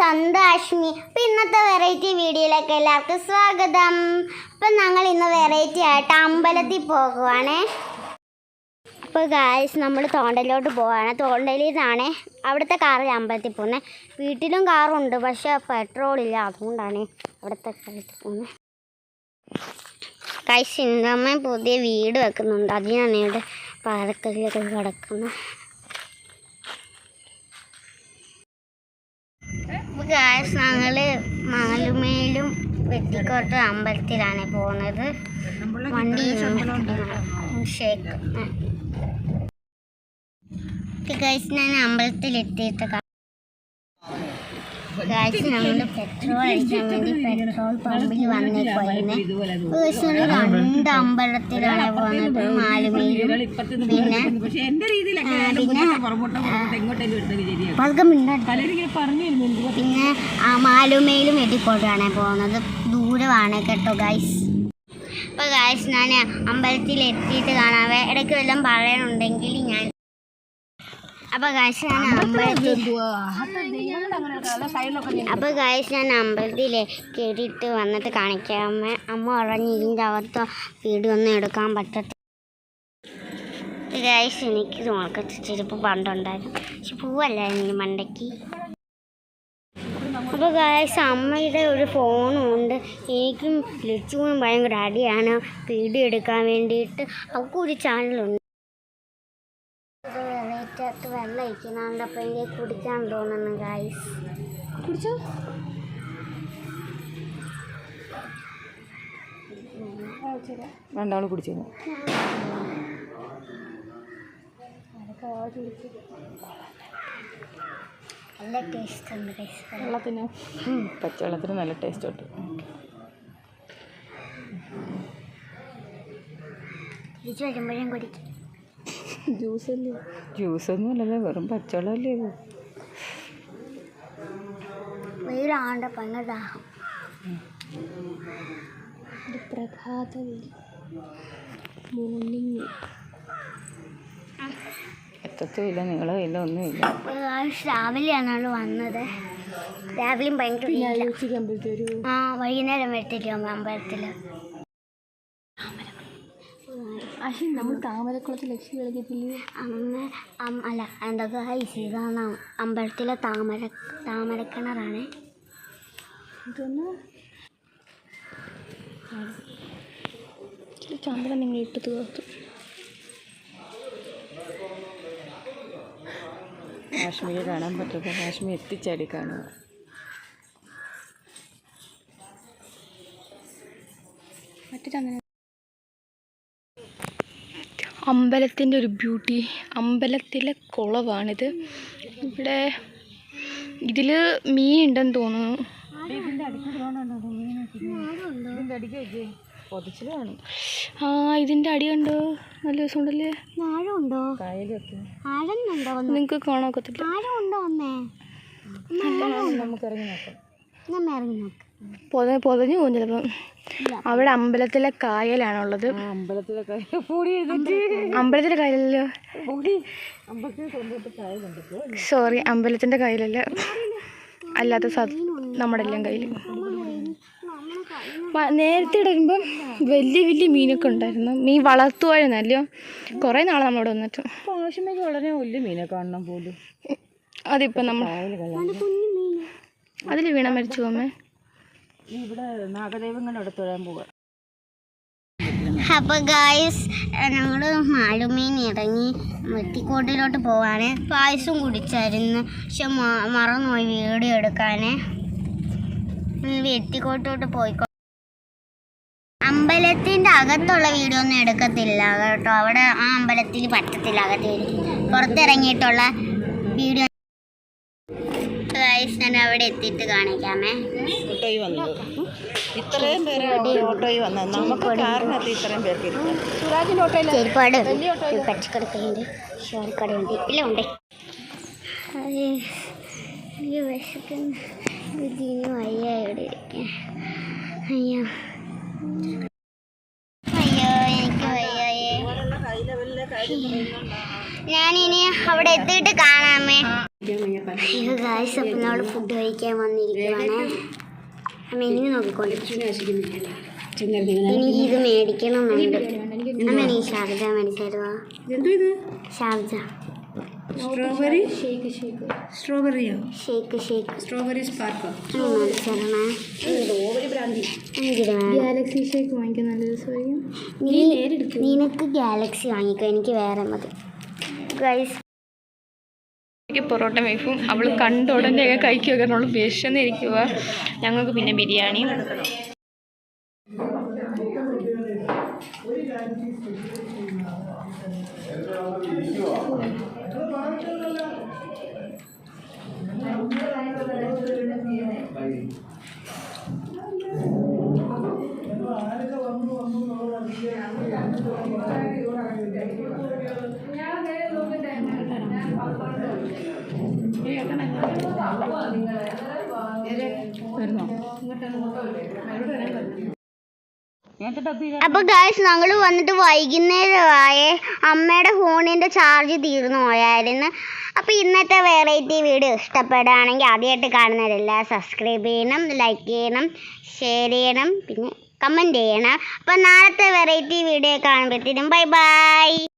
സ്വന്തം അശ്മി അപ്പം ഇന്നത്തെ വെറൈറ്റി വീഡിയോയിലേക്ക് എല്ലാവർക്കും സ്വാഗതം. അപ്പം ഞങ്ങൾ ഇന്ന് വെറൈറ്റി ആയിട്ട് അമ്പലത്തിൽ പോകുവാണേ. അപ്പോൾ ഗായ്സ് നമ്മൾ തോണ്ടലിലോട്ട് പോവാണ്. നിന്നാണ് അവിടുത്തെ കാറിൽ അമ്പലത്തിൽ പോകുന്നത് വീട്ടിലും കാറുണ്ട് പക്ഷേ പെട്രോൾ ഇല്ല. അതുകൊണ്ടാണ് അവിടുത്തെ കാറിൽ പോകുന്നത് ഗായ്സ് ഇന്നമ്മ പുതിയ വീട് വെക്കുന്നുണ്ട്. അതിനാണ് ഇവിടെ പാലക്കല്ലൊക്കെ കിടക്കുന്നത് ഗായ്സ് ഞങ്ങൾ മാലുമേലും വെട്ടിക്കോട്ട് അമ്പലത്തിലാണ് പോകുന്നത് വണ്ടി ഷേക്ക്. ഗായ്സ് ഞാൻ അമ്പലത്തിൽ നമ്മൾ പെട്രോൾ രണ്ട് അമ്പലത്തിലാണ് പോകുന്നത് പിന്നെ പിന്നെ പതുക്കെ പറഞ്ഞു പിന്നെ മാലുമയിലും വെട്ടിക്കോട്ടാണ് പോകുന്നത് ദൂരമാണ് കേട്ടോ ഗൈസ് അപ്പോൾ ഗൈസ് ഞാൻ അമ്പലത്തിൽ എത്തിയിട്ട് കാണാവേ ഇടയ്ക്ക് വല്ലതും പറയാനുണ്ടെങ്കിൽ ഞാൻ അപ്പോൾ ഗൈസ് ഞാൻ അപ്പോൾ ഗൈസ് ഞാൻ അമ്പലത്തിൽ കയറിയിട്ട് വന്നിട്ട് കാണിക്കാം. അമ്മ അമ്മ പറഞ്ഞ് ഇതിന്റെ അകത്ത് വീഡിയോ ഒന്നും എടുക്കാൻ പറ്റത്തില്ല. ഗൈസ് എനിക്ക് നോക്കത്തെ ചെരുപ്പ് പണ്ടുണ്ടായിരുന്നു. പക്ഷെ പൂവല്ലായിരുന്നു മണ്ടയ്ക്ക്? അപ്പോൾ ഗായ്സ് അമ്മയുടെ ഒരു ഫോണും ഉണ്ട്. എനിക്കും ലിച്ചുവും ഭയങ്കര അടിയാണ്. വീഡിയോ എടുക്കാൻ വേണ്ടിയിട്ട് അവൾക്കും ഒരു ചാനലുണ്ട് വെറൈറ്റിയായിട്ട് വെള്ളം ഒഴിക്കുന്നുണ്ട്. അപ്പോൾ എനിക്ക് കുടിക്കാൻ തോന്നുന്നു ഗായ്സ് കുടിച്ചോ? രണ്ടാൾ കുടിച്ചു നല്ല ടേസ്റ്റ് ഉണ്ട് ഗൈസ് വെള്ളത്തിന്. പച്ചവെള്ളത്തിന് നല്ല ടേസ്റ്റ് ഉണ്ട്. തിരിച്ചു വരുമ്പോഴും കുടിക്കും. ജ്യൂസ് അല്ലേ ജ്യൂസ് ഒന്നും അല്ലല്ലോ വെറും പച്ചവെള്ളമല്ലേ ഇത് വീടാണ്ട് ഭയങ്കര ദാഹം പ്രഭാത മോർണിംഗ് എത്തത്തുമില്ല നീളമില്ല ഒന്നുമില്ല ഗായ്സ് രാവിലെയാണ് വന്നത്. രാവിലെയും ഭയങ്കര ആ വൈകുന്നേരം വരത്തില്ല അമ്പലത്തിൽ നമ്മൾ താമരക്കുളത്ത് ലക്ഷ്മി കളിക്കത്തില്ലേ അമ്മ അല്ല എന്താ ഗൈസ് ഇതാണ് അമ്പലത്തിലെ താമര താമരക്കിണറാണ്. ഇതൊന്ന് ചന്ദ്രൻ നിങ്ങൾ ഇട്ട് തീർത്തു കാശ്മീർ കാണാൻ പറ്റുക കാശ്മീർ എത്തിച്ചാടി കാണുക. മറ്റു ചന്ദ്രൻ അമ്പലത്തിന്റെ ഒരു ബ്യൂട്ടി അമ്പലത്തിലെ കുളവാണിത് ഇവിടെ ഇതിൽ മീൻ ഉണ്ടെന്ന് തോന്നുന്നു ആ ഇതിന്റെ അടി കണ്ടോ നല്ല രസമുണ്ടല്ലേ ആഴമുണ്ടോ നിങ്ങൾക്ക് കാണാൻ ഒക്കത്തില്ല ആഴമുണ്ടോ അമ്മേ നമുക്ക് ഇറങ്ങി നോക്കാം നമ്മ ഇറങ്ങി നോക്ക് പൊത പൊതഞ്ഞു പോകും ചിലപ്പം അവിടെ അമ്പലത്തിലെ കായലാണുള്ളത്. എഴുതിട്ട് അമ്പലത്തിലെ കായലല്ലോ? സോറി അമ്പലത്തിന്റെ കായലല്ല? അല്ലാത്ത നമ്മുടെ എല്ലാം കയ്യിൽ നേരത്തെ ഇടുമ്പം വലിയ വലിയ മീനൊക്കെ ഉണ്ടായിരുന്നു. മീൻ വളർത്തുമായിരുന്നല്ലോ കുറേ നാളെ നമ്മളിവിടെ വന്നിട്ട് വളരെ വലിയ മീനെ കാണണം പോലും. അതിപ്പോൾ നമ്മൾ അതിൽ വീണ മരിച്ചു പോമേ ഇവിടെ നാഗദൈവങ്ങളുടെ തൊഴാൻ പോവുക അപ്പോൾ ഗായ്സ് ഞങ്ങൾ മാലുമീൻ ഇറങ്ങി വെട്ടിക്കോട്ടിലോട്ട് പോവാണ്. പായസം കുടിച്ചായിരുന്നു. പക്ഷെ മറന്നുപോയി വീഡിയോ എടുക്കാന്. വെട്ടിക്കോട്ടോട്ട് പോയിക്കോ അമ്പലത്തിന്റെ അകത്തുള്ള വീഡിയോ ഒന്നും എടുക്കത്തില്ല കേട്ടോ. അവിടെ ആ അമ്പലത്തിൽ പറ്റത്തില്ല. അകത്ത് പുറത്തിറങ്ങിയിട്ടുള്ള വീഡിയോ അവിടെ എത്തിയിട്ട് കാണിക്കാമേ. ഓട്ടോയിൽ വന്നത്. ഇത്രയും പേര് ഓട്ടോയിൽ വന്നത്. നമുക്ക് കാറിനകത്ത് ഇത്രയും പേർക്ക് ഇരിക്കാം. സുരാജിന്റെ ഓട്ടോയിൽ ഒരുപാട് പച്ചക്കടക്കുണ്ട് ഷോർക്കടയുണ്ട് എല്ലാം ഉണ്ട്. അയ്യോ, അയ്യോ വിശക്കുന്നു ഇതിന് വയ്യ ഇവിടെ ഇരിക്കാൻ. അയ്യോ. അയ്യോ എനിക്ക് വയ്യായേ. ഞാനിനി അവിടെ എത്തിയിട്ട് കാണാമേ. അയ്യോ ഗായ്സ് അപ്പം നമ്മൾ ഫുഡ് കഴിക്കാൻ വന്നിരിക്കുവാണേ. മെനു നോക്കിക്കൊണ്ടിരിക്കും എനിക്ക് ഇത് മേടിക്കണമെന്നുണ്ട്. അമ്മ നീ ഷാർജ മേടിച്ചു തരുവാ ഷാർജ. സ്ട്രോബെറി ഷേക്ക് ഷേക്ക് സ്ട്രോബെറിയോ ഷേക്ക് ഷേക്ക് സ്ട്രോബെറി സ്പാർക്കോ ഗാലക്സി ഷേക്ക് വാങ്ങിക്കാൻ നല്ല രസമായിരിക്കും. നീ നിനക്ക് ഗാലക്സി വാങ്ങിക്കോ. എനിക്ക് വേറെ മതി. ഗൈസ് എനിക്ക് പൊറോട്ട ബീഫും അവൾ കണ്ട ഉടനെ കഴിക്കുക അവൾ വിശന്നിരിക്കുക ഞങ്ങൾക്ക് പിന്നെ ബിരിയാണി. അപ്പൊ ഗായ്സ് ഞങ്ങൾ വന്നിട്ട് വൈകുന്നേരമായേ. അമ്മയുടെ ഫോണിന്റെ ചാർജ് തീർന്നു പോയായിരുന്നു. അപ്പൊ ഇന്നത്തെ വെറൈറ്റി വീഡിയോ ഇഷ്ടപ്പെടുകയാണെങ്കിൽ ആദ്യമായിട്ട് കാണുന്നവരെല്ലാം സബ്സ്ക്രൈബ് ചെയ്യണം ലൈക്ക് ചെയ്യണം ഷെയർ ചെയ്യണം പിന്നെ കമന്റ് ചെയ്യണം. അപ്പോൾ നാളത്തെ വെറൈറ്റി വീഡിയോ കാണുമ്പോഴത്തേനും ബൈ ബൈ